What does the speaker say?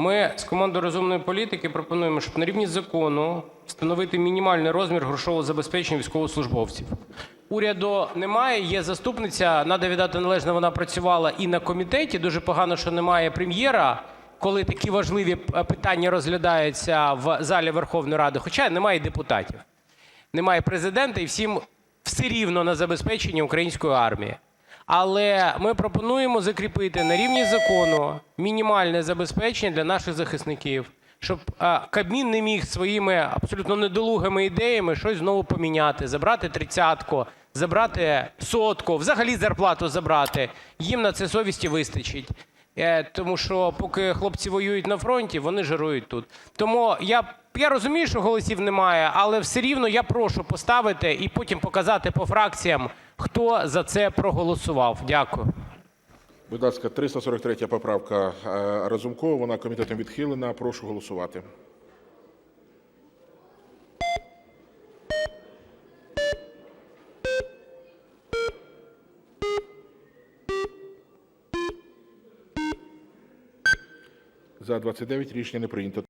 Ми з командою розумної політики пропонуємо, щоб на рівні закону встановити мінімальний розмір грошового забезпечення військовослужбовців. Уряду немає, є заступниця. Надо віддати належне, вона працювала і на комітеті. Дуже погано, що немає прем'єра, коли такі важливі питання розглядаються в залі Верховної Ради. Хоча немає депутатів, немає президента, і всім все рівно на забезпечення української армії. Але ми пропонуємо закріпити на рівні закону мінімальне забезпечення для наших захисників, щоб е, Кабмін не міг своїми абсолютно недолугими ідеями щось знову поміняти, забрати тридцятку, забрати сотку, взагалі зарплату забрати. Їм на це совісті вистачить. Е, Тому що поки хлопці воюють на фронті, вони жирують тут. Тому я, я розумію, що голосів немає, але все рівно я прошу поставити і потім показати по фракціям, хто за це проголосував. Дякую. Будь ласка, 343 поправка е, Разумкова, вона комітетом відхилена. Прошу голосувати. За-29 рішення не прийнято.